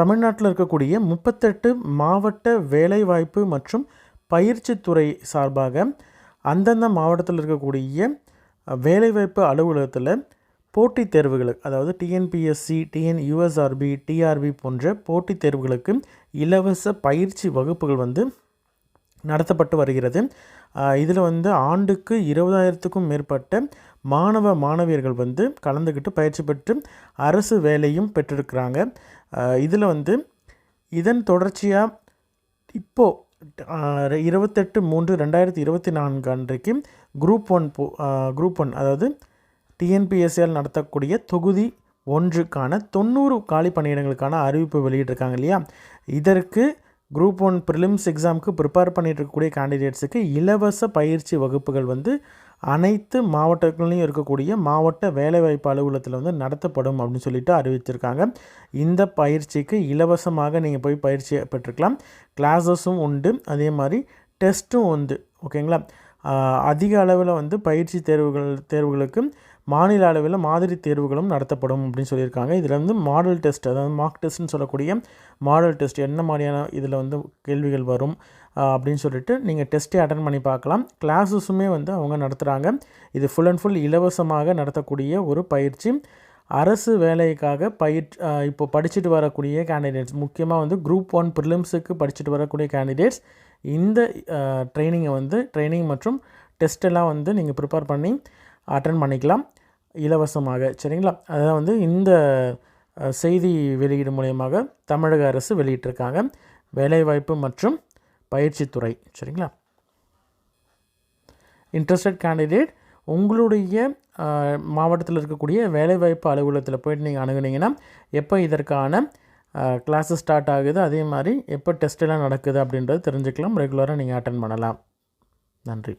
தமிழ்நாட்டில் இருக்கக்கூடிய முப்பத்தெட்டு மாவட்ட வேலைவாய்ப்பு மற்றும் பயிற்சித்துறை சார்பாக அந்தந்த மாவட்டத்தில் இருக்கக்கூடிய வேலைவாய்ப்பு அலுவலகத்தில் போட்டித் தேர்வுகளுக்கு அதாவது டிஎன்பிஎஸ்சி டிஎன் யூஎஸ்ஆர்பி டிஆர்பி போன்ற போட்டித் தேர்வுகளுக்கு இலவச பயிற்சி வகுப்புகள் வந்து நடத்தப்பட்டு வருகிறது. இதில் வந்து ஆண்டுக்கு இருபதாயிரத்துக்கும் மேற்பட்ட மாணவ மாணவியர்கள் வந்து கலந்துக்கிட்டு பயிற்சி பெற்று அரசு வேலையும் பெற்றிருக்கிறாங்க. இதில் வந்து இதன் தொடர்ச்சியாக இப்போது இருபத்தெட்டு மூன்று ரெண்டாயிரத்தி இருபத்தி நான்கு அன்றைக்கு குரூப் ஒன் போ குரூப் ஒன் அதாவது டிஎன்பிஎஸ்சியால் நடத்தக்கூடிய தொகுதி ஒன்றுக்கான தொண்ணூறு காலி பணியிடங்களுக்கான அறிவிப்பு வெளியிட்டிருக்காங்க இல்லையா? இதற்கு குரூப் ஒன் ப்ரிலிம்ஸ் எக்ஸாமுக்கு ப்ரிப்பேர் பண்ணிட்டு இருக்கக்கூடிய கேண்டிடேட்ஸுக்கு இலவச பயிற்சி வகுப்புகள் வந்து அனைத்து மாவட்டங்களையும் இருக்கக்கூடிய மாவட்ட வேலைவாய்ப்பு அலுவலகத்தில் வந்து நடத்தப்படும் அப்படின்னு சொல்லிட்டு அறிவிச்சிருக்காங்க. இந்த பயிற்சிக்கு இலவசமாக நீங்கள் போய் பயிற்சி பெற்றுக்கலாம். கிளாஸஸும் உண்டு. அதே மாதிரி டெஸ்ட்டும் உண்டு. ஓகேங்களா அதிக அளவில் வந்து பயிற்சி தேர்வுகள் தேர்வுகளுக்கு மாநில அளவில் மாதிரி தேர்வுகளும் நடத்தப்படும் அப்படின்னு சொல்லியிருக்காங்க. இதில் வந்து மாடல் டெஸ்ட் அதாவது மார்க் டெஸ்ட்னு சொல்லக்கூடிய மாடல் டெஸ்ட் என்ன மாதிரியான இதில் வந்து கேள்விகள் வரும் அப்படின்னு சொல்லிட்டு நீங்கள் டெஸ்ட்டே அட்டன் பண்ணி பார்க்கலாம். கிளாஸஸுமே வந்து அவங்க நடத்துகிறாங்க இது ஃபுல் அண்ட் ஃபுல் இலவசமாக நடத்தக்கூடிய ஒரு பயிற்சி. அரசு வேலைக்காக பயிற் இப்போ படிச்சுட்டு வரக்கூடிய கேண்டிடேட்ஸ் முக்கியமாக வந்து குரூப் ஒன் ப்ரிலிம்ஸுக்கு படிச்சுட்டு வரக்கூடிய கேண்டிடேட்ஸ் இந்த ட்ரைனிங்கை வந்து ட்ரைனிங் மற்றும் டெஸ்ட்டெல்லாம் வந்து நீங்கள் ப்ரிப்பேர் பண்ணி அட்டன் பண்ணிக்கலாம். இலவசமாக சரிங்களா? அதான் வந்து இந்த செய்தி வெளியீடு மூலயமாக தமிழக அரசு வெளியிட்டிருக்காங்க. வேலைவாய்ப்பு மற்றும் பயிற்சித்துறை சரிங்களா? இன்ட்ரெஸ்டட் கேண்டிடேட் உங்களுடைய மாவட்டத்தில் இருக்கக்கூடிய வேலைவாய்ப்பு அலுவலகத்தில் போயிட்டு நீங்கள் அணுகுனீங்கன்னா எப்போ இதற்கான கிளாஸஸ் ஸ்டார்ட் ஆகுது அதே மாதிரி எப்போ டெஸ்ட்டெல்லாம் நடக்குது அப்படின்றது தெரிஞ்சுக்கலாம். ரெகுலராக நீங்கள் அட்டன் பண்ணலாம். நன்றி.